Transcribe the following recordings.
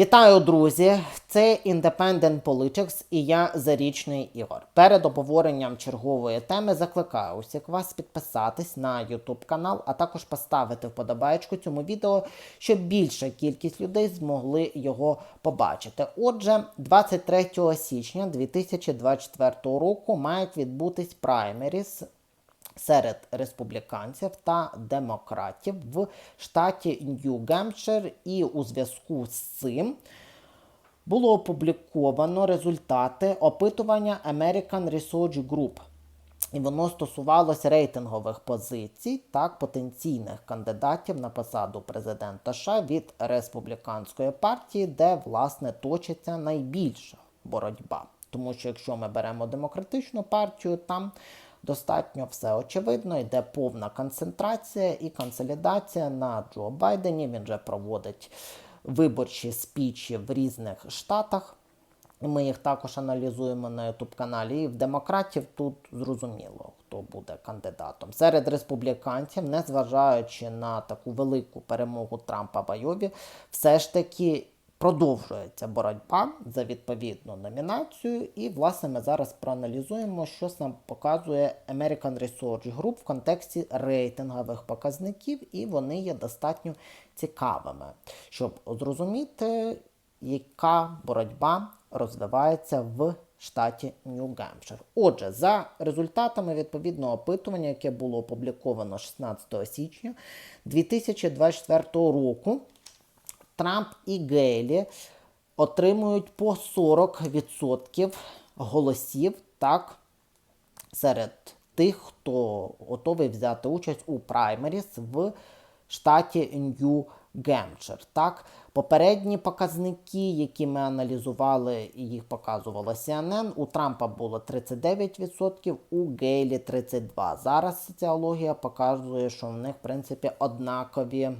Вітаю, друзі! Це Independent Politics і я Зарічний Ігор. Перед обговоренням чергової теми закликаю усіх вас підписатись на YouTube канал, а також поставити вподобаєчку цьому відео, щоб більша кількість людей змогли його побачити. Отже, 23 січня 2024 року мають відбутись праймеріс серед республіканців та демократів в штаті Нью-Гемпшир, і у зв'язку з цим було опубліковано результати опитування American Research Group. І воно стосувалося рейтингових позицій так потенційних кандидатів на посаду президента США від республіканської партії, де власне точиться найбільша боротьба. Тому що якщо ми беремо демократичну партію, там достатньо все очевидно, йде повна концентрація і консолідація на Джо Байдені. Він вже проводить виборчі спічі в різних штатах. Ми їх також аналізуємо на youtube каналі. І в демократів тут зрозуміло, хто буде кандидатом. Серед республіканців, незважаючи на таку велику перемогу Трампа в Айові, все ж таки продовжується боротьба за відповідну номінацію. І, власне, ми зараз проаналізуємо, що нам показує American Research Group в контексті рейтингових показників, і вони є достатньо цікавими, щоб зрозуміти, яка боротьба розвивається в штаті Нью-Гемпшир. Отже, за результатами відповідного опитування, яке було опубліковано 16 січня 2024 року, Трамп і Гейлі отримують по 40% голосів так, серед тих, хто готовий взяти участь у праймеріс в штаті Нью-Гемпшир. Так, попередні показники, які ми аналізували, і їх показувала CNN, у Трампа було 39%, у Гейлі 32%. Зараз соціологія показує, що в них, в принципі, однакові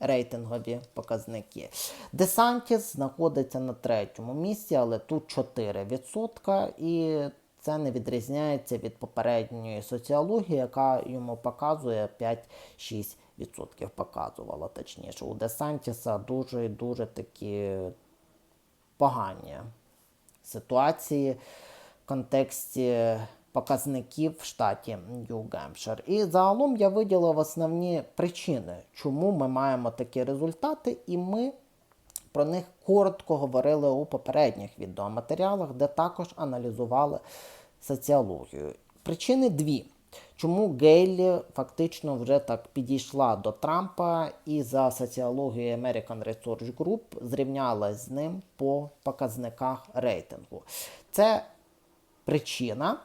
рейтингові показники. Десантіс знаходиться на третьому місці, але тут 4%, і це не відрізняється від попередньої соціології, яка йому показує 5-6%. Показувала точніше. У Десантіса дуже і дуже такі погані ситуації в контексті показників в штаті Нью-Гемпшир. І загалом я виділив основні причини, чому ми маємо такі результати, і ми про них коротко говорили у попередніх відеоматеріалах, де також аналізували соціологію. Причини дві. Чому Гейлі фактично вже так підійшла до Трампа і за соціологією American Research Group зрівнялась з ним по показниках рейтингу? Це причина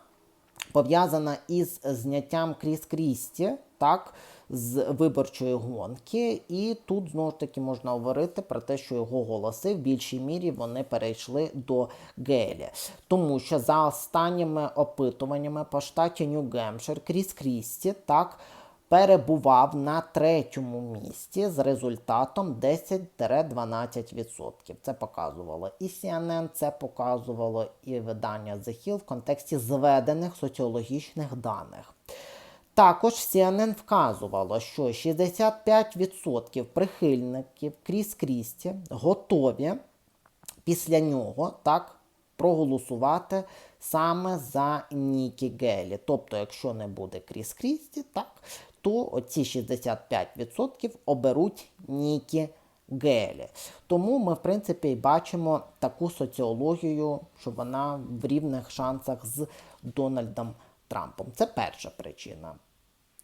пов'язана із зняттям Кріс Крісті, так, з виборчої гонки. І тут знову ж таки можна говорити про те, що його голоси в більшій мірі вони перейшли до Гейлі. Тому що за останніми опитуваннями по штаті Нью-Гемшир Кріс Крісті так. Перебував на третьому місці з результатом 10-12%. Це показувало і CNN, це показувало і видання The Hill в контексті зведених соціологічних даних. Також CNN вказувало, що 65% прихильників Кріс Крісті готові після нього так проголосувати саме за Нікі Гейлі. Тобто, якщо не буде Кріс Крісті, так, то оці 65% оберуть Нікі Гейлі. Тому ми, в принципі, бачимо таку соціологію, що вона в рівних шансах з Дональдом Трампом. Це перша причина.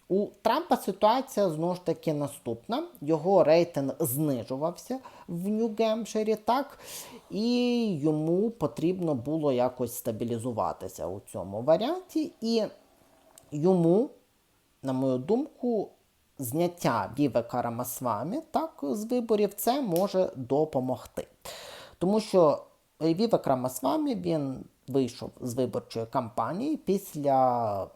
У Трампа ситуація знову ж таки наступна. Його рейтинг знижувався в Нью-Гемпширі, так, і йому потрібно було якось стабілізуватися у цьому варіанті. І йому, на мою думку, зняття Вівека Рамасвамі так, з виборів це може допомогти. Тому що Вівек Рамасвамі він вийшов з виборчої кампанії після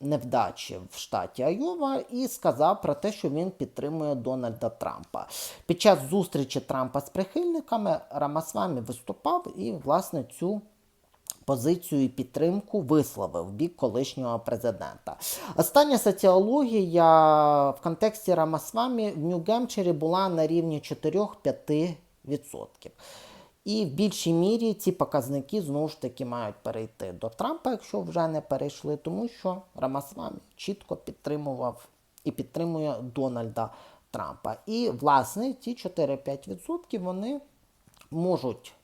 невдачі в штаті Айова і сказав про те, що він підтримує Дональда Трампа. Під час зустрічі Трампа з прихильниками Рамасвамі виступав і, власне, цю. Позицію і підтримку висловив бік колишнього президента. Остання соціологія в контексті Рамасвамі в Нью-Гемпширі була на рівні 4-5 І в більшій мірі ці показники знову ж таки мають перейти до Трампа, якщо вже не перейшли, тому що Рамасвамі чітко підтримував і підтримує Дональда Трампа. І, власне, ці 4-5% вони можуть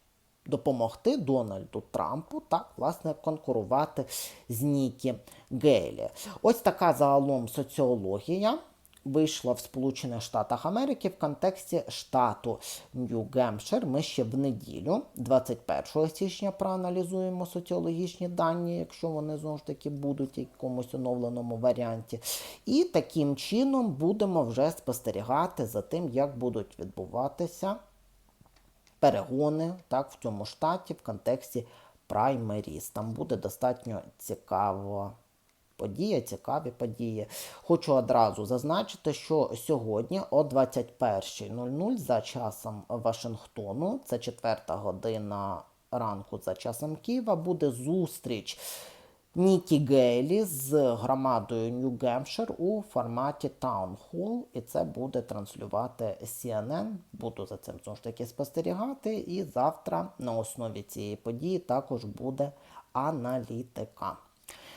допомогти Дональду Трампу так, власне, конкурувати з Нікі Гейлі. Ось така загалом соціологія вийшла в Сполучених Штатах Америки в контексті штату Нью-Гемпшир. Ми ще в неділю, 21 січня, проаналізуємо соціологічні дані, якщо вони знову ж таки будуть в якомусь оновленому варіанті. І таким чином будемо вже спостерігати за тим, як будуть відбуватися перегони так, в цьому штаті в контексті праймеріс. Там буде достатньо цікаво. Подія, цікаві події. Хочу одразу зазначити, що сьогодні о 21.00 за часом Вашингтону, це четверта година ранку за часом Києва, буде зустріч Нікі Гейлі з громадою Нью-Гемпшир у форматі Town Hall, і це буде транслювати CNN. Буду за цим знову ж таки спостерігати. І завтра на основі цієї події також буде аналітика.